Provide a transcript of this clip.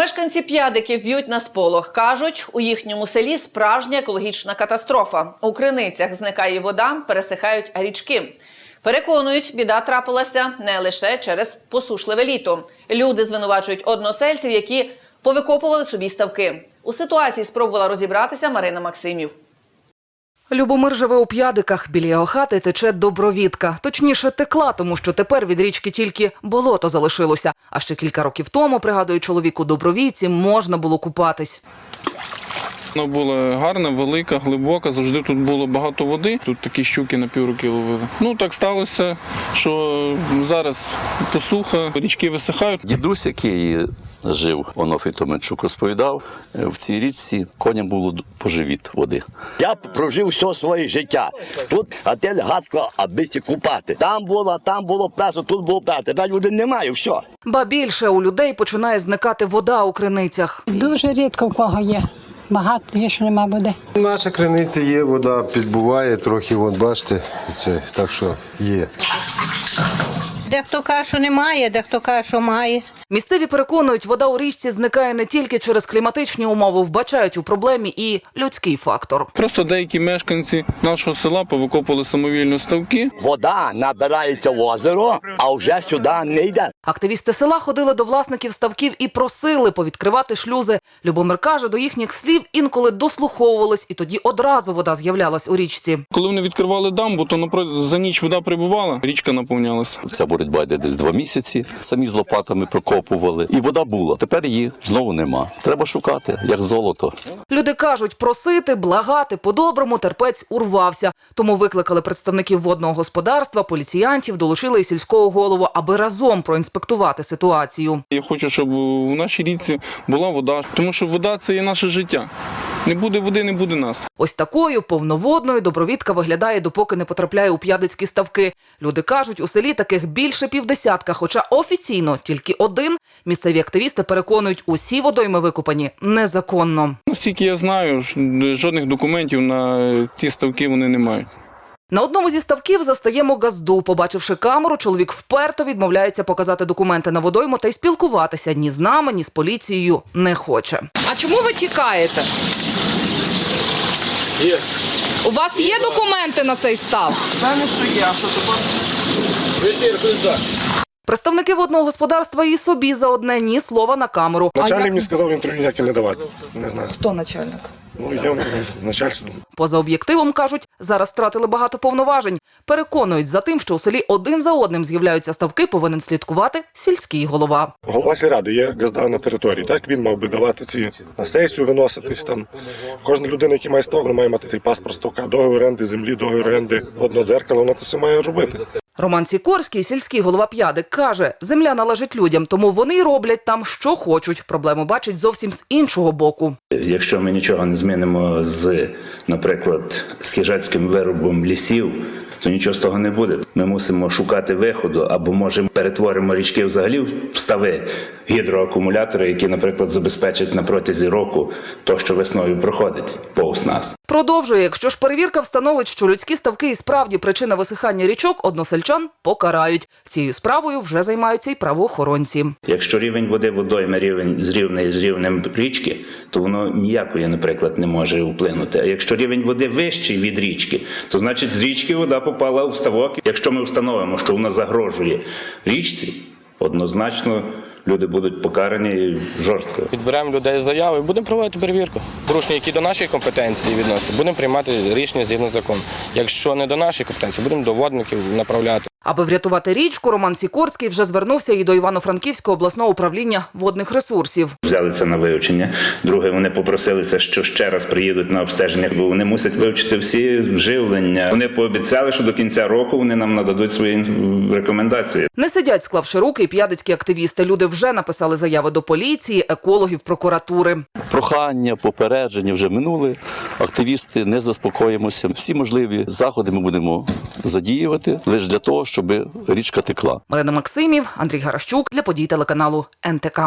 Мешканці п'ядиків б'ють на сполох. Кажуть, у їхньому селі справжня екологічна катастрофа. У криницях зникає вода, пересихають річки. Переконують, біда трапилася не лише через посушливе літо. Люди звинувачують односельців, які повикопували собі ставки. У ситуації спробувала розібратися Марина Максимів. Любомир живе у п'ядиках. Біля його хати тече добровідка. Точніше, текла, тому що тепер від річки тільки болото залишилося. А ще кілька років тому, пригадує чоловік у добровійці, можна було купатись. Вона була гарна, велика, глибока. Завжди тут було багато води. Тут такі щуки на півроки ловили. Ну так сталося, що зараз посуха, річки висихають. Дідусь, який жив Онофій Томенчук, розповідав, е, в цій річці коням було по живіт води. Я прожив все своє життя. Тут отель гадко, аби сі купати. Там було, там було плесо, тут було плесо. Тепер води немає, все. Ба більше у людей починає зникати вода у криницях. Дуже рідко в кого є. Багато є, що нема води. Наша криниця є, вода підбуває, трохи, вон, бачите, це, так що є. Дехто каже, що немає, дехто каже, що має. Місцеві переконують, вода у річці зникає не тільки через кліматичні умови, вбачають у проблемі і людський фактор. Просто деякі мешканці нашого села повикопували самовільно ставки. Вода набирається в озеро, а вже сюди не йде. Активісти села ходили до власників ставків і просили повідкривати шлюзи. Любомир каже, до їхніх слів інколи дослуховувались, і тоді одразу вода з'являлась у річці. Коли вони відкривали дамбу, то напро- за ніч вода прибувала, річка наповнялася. Ця боротьба йде десь два місяці. Самі з лопатами прокопували. І вода була. Тепер її знову нема. Треба шукати, як золото. Люди кажуть, просити, благати по-доброму терпець урвався. Тому викликали представників водного господарства, поліціянтів, долучили і сільського голову, аби разом проінспектувати ситуацію. Я хочу, щоб у нашій річці була вода, тому що вода це є наше життя. Не буде води, не буде нас. Ось такою повноводною добровідка виглядає, допоки не потрапляє у п'ядицькі ставки. Люди кажуть, у селі таких більше півдесятка, хоча офіційно тільки один. Місцеві активісти переконують, усі водойми викопані незаконно. Наскільки я знаю, жодних документів на ті ставки вони не мають. На одному зі ставків застаємо газду. Побачивши камеру, чоловік вперто відмовляється показати документи на водойму та й спілкуватися ні з нами, ні з поліцією не хоче. А чому ви тікаєте? Є. У вас є документи на цей став? Певне, що є, що Представники водного господарства і собі за одне ні слова на камеру. Начальник мені сказав інтерв'ю ніяке не давати. Не знаю. Хто начальник? Ну, йдемо начальство. Поза об'єктивом кажуть, зараз втратили багато повноважень. Переконують за тим, що у селі один за одним з'являються ставки, повинен слідкувати сільський голова. Голова сільради є газда на території. Так він мав би давати ці на сесію виноситись там. Кожна людина, яка має ставок, має мати цей паспорт ставка, договір оренди землі, договір оренди одного дзеркала. Вона це все має робити. Роман Сікорський, сільський голова П'ядик, каже, земля належить людям, тому вони роблять там, що хочуть. Проблему бачить зовсім з іншого боку. Якщо ми нічого не змінимо з, наприклад, з виробом лісів, то нічого з того не буде. Ми мусимо шукати виходу, або може перетворимо річки взагалі в стави гідроакумулятори, які, наприклад, забезпечать на протязі року то, що весною проходить повз нас. Продовжує, якщо ж перевірка встановить, що людські ставки і справді причина висихання річок, односельчан покарають. Цією справою вже займаються й правоохоронці. Якщо рівень води водойми рівень зрівний з рівнем річки, то воно ніякої, наприклад, не може вплинути. А якщо рівень води вищий від річки, то значить з річки вода попала в ставок. Якщо ми встановимо, що вона загрожує річці, однозначно люди будуть покарані жорстко. Підберемо людей заяви будемо проводити перевірку. Порушення, які до нашої компетенції відносяться, будемо приймати рішення згідно закону. Якщо не до нашої компетенції, будемо до водників направляти. Аби врятувати річку, Роман Сікорський вже звернувся і до Івано-Франківського обласного управління водних ресурсів. Взяли це на вивчення. Друге, вони попросилися, що ще раз приїдуть на обстеження, бо вони мусять вивчити всі вживлення. Вони пообіцяли, що до кінця року вони нам нададуть свої рекомендації. Не сидять, склавши руки, і п'ядицькі активісти. Люди вже написали заяви до поліції, екологів, прокуратури. Прохання, попередження вже минули. Активісти не заспокоїмося. Всі можливі заходи ми будемо задіювати лише для того, щоб річка текла. Марина Максимів, Андрій Гаращук для подій телеканалу НТК.